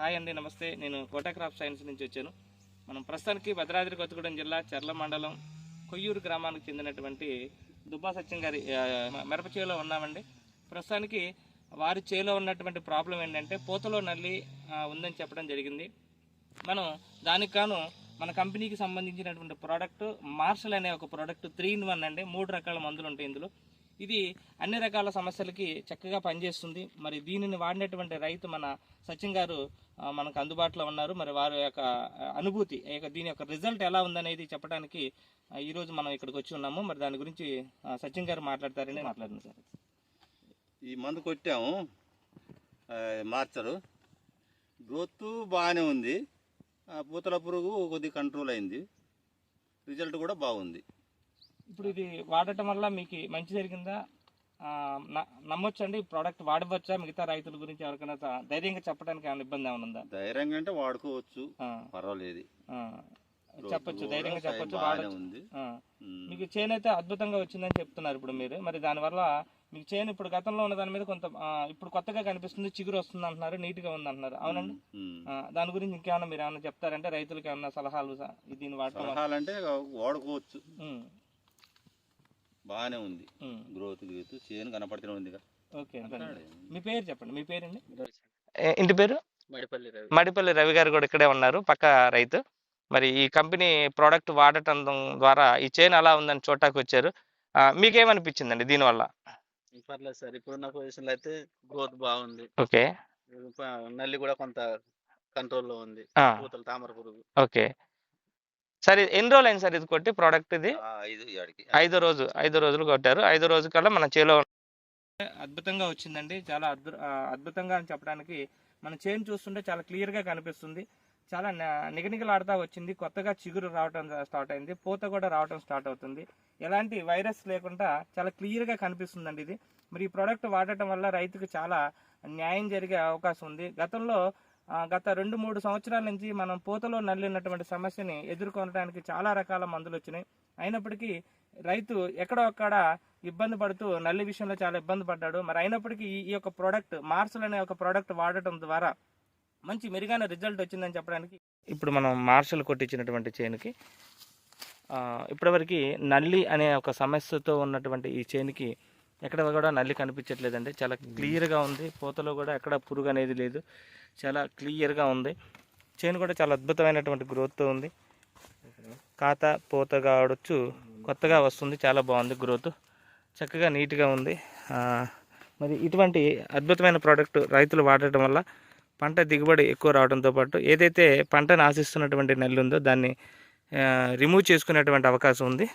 Hi అండి నమస్తే. నేను కోటా క్రాప్ సైన్స్ నుంచి వచ్చాను. మనం ప్రస్తుతానికి భద్రాద్రి కొత్తగూడెం జిల్లా చర్ల మండలం కొయ్యూరు గ్రామానికి చెందినటువంటి దుబ్బా సత్యం గారి మిరప చేలో ఉన్నామండి. ప్రస్తుతానికి వారి చేలో ఉన్నటువంటి ప్రాబ్లం ఏంటంటే పూతలో నల్లి ఉందని చెప్పడం జరిగింది. మనం దానికి కాను మన కంపెనీకి సంబంధించినటువంటి ప్రోడక్ట్ మార్షల్ అనే ఒక ప్రోడక్ట్ త్రీ ఇన్ వన్ అండి. మూడు రకాల మందులు ఉంటాయి ఇందులో. ఇది అన్ని రకాల సమస్యలకి చక్కగా పనిచేస్తుంది. మరి దీనిని వాడినటువంటి రైతు మన సచిన్ గారు మనకు అందుబాటులో ఉన్నారు. మరి వారి యొక్క అనుభూతి దీని యొక్క రిజల్ట్ ఎలా ఉందనేది చెప్పడానికి ఈరోజు మనం ఇక్కడికి వచ్చి ఉన్నాము. మరి దాని గురించి సచిన్ గారు మాట్లాడతారని మాట్లాడింది సార్. ఈ మందు కొట్టాము. మార్చరు. గ్రోత్ బాగానే ఉంది. పూతల పురుగు కొద్దిగా కంట్రోల్ అయింది. రిజల్ట్ కూడా బాగుంది. ఇప్పుడు ఇది వాడటం వల్ల మీకు మంచి జరిగిందా? నమ్మొచ్చండి? ఈ ప్రోడక్ట్ వాడవచ్చా? మిగతా రైతుల గురించి ఎవరికైనా ధైర్యంగా చెప్పడానికి ఏమైనా ఇబ్బంది ఏమైనా ఉందా? ధైర్యంగా అంటే వాడుకోవచ్చు. పర్వాలేదు. చెప్పొచ్చు ధైర్యంగా చెప్పొచ్చు వాడచ్చు. మీకు చేను అయితే అద్భుతంగా వచ్చిందని చెప్తున్నారు ఇప్పుడు మీరు. మరి దానివల్ల మీకు చేను ఇప్పుడు గతంలో ఉన్న దాని మీద కొంత ఇప్పుడు కొత్తగా కనిపిస్తుంది చిగురు వస్తుంది అంటున్నారు నీట్గా ఉంది అంటున్నారు. అవునండి? దాని గురించి ఇంకేమన్నా మీరు ఏమైనా చెప్తారంటే రైతులకు ఏమన్నా సలహాలు దీన్ని వాడటం సలహాలంటే వాడుకోవచ్చు. బాగానే ఉంది. గ్రోత్ గ్రోత్ చేను కనపడుతూనే ఉంది ఓకే మీ పేరు చెప్పండి మీ పేరండి? ఇంటి పేరు? మడిపల్లి రవి. మడిపల్లి రవి గారు కూడా ఇక్కడే ఉన్నారు పక్క రైతు. మరి ఈ కంపెనీ ప్రోడక్ట్ వాడటం ద్వారా ఈ చైన్ అలా ఉందని చూడటానికి వచ్చారు. మీకేమనిపించిందండి దీనివల్ల? పర్లేదు సార్ ఇప్పుడున్న పొజిషన్లో అయితే గ్రోత్ బాగుంది. ఓకే. నల్లి కూడా కొంత కంట్రోల్లో ఉంది. పూతలు తామర పురుగు. ఓకే. సరే ఎన్ని రోజులు అయింది సార్ ఇది కొట్టి ప్రోడక్ట్ ఇది? ఆ, ఐదు రోజు ఐదో రోజులు కొట్టారు. ఐదో రోజు కల్లా మన చేలో అద్భుతంగా వచ్చిందండి. చాలా అద్భుతంగా అని చెప్పడానికి మన చేను చూస్తుంటే చాలా క్లియర్గా కనిపిస్తుంది. చాలా నిగనిగలాడుతా వచ్చింది. కొత్తగా చిగురు రావటం స్టార్ట్ అయింది. పూత కూడా రావటం స్టార్ట్ అవుతుంది. ఎలాంటి వైరస్ లేకుండా చాలా క్లియర్గా కనిపిస్తుందండి ఇది. మరి ఈ ప్రోడక్ట్ వాడటం వల్ల రైతుకు చాలా న్యాయం జరిగే అవకాశం ఉంది. గతంలో గత రెండు మూడు సంవత్సరాల నుంచి మనం పూతలో నల్లినటువంటి సమస్యని ఎదుర్కొనడానికి చాలా రకాల మందులు వచ్చినాయి. అయినప్పటికీ రైతు ఎక్కడో అక్కడ ఇబ్బంది పడుతూ నల్లి విషయంలో చాలా ఇబ్బంది పడ్డాడు. మరి అయినప్పటికీ ఈ- ఈ యొక్క ప్రోడక్ట్ మార్సల్ అనే ఒక ప్రోడక్ట్ వాడటం ద్వారా మంచి మెరుగైన రిజల్ట్ వచ్చిందని చెప్పడానికి ఇప్పుడు మనం మార్షల్ కొట్టించినటువంటి చేనుకి ఇప్పటివరకు నల్లి అనే ఒక సమస్యతో ఉన్నటువంటి ఈ చేనుకి ఎక్కడ కూడా నల్లి కనిపించట్లేదండి. చాలా క్లియర్గా ఉంది. పూతలో కూడా ఎక్కడ పురుగు అనేది లేదు. చాలా క్లియర్గా ఉంది. చేను కూడా చాలా అద్భుతమైనటువంటి గ్రోత్తో ఉంది. కాత పూత కావచ్చు కొత్తగా వస్తుంది. చాలా బాగుంది గ్రోత్ చక్కగా నీట్గా ఉంది. మరి ఇటువంటి అద్భుతమైన ప్రోడక్ట్ రైతులు వాడటం వల్ల పంట దిగుబడి ఎక్కువ రావడంతో పాటు ఏదైతే పంటను ఆశిస్తున్నటువంటి నెల్లు ఉందో దాన్ని రిమూవ్ చేసుకునేటువంటి అవకాశం ఉంది.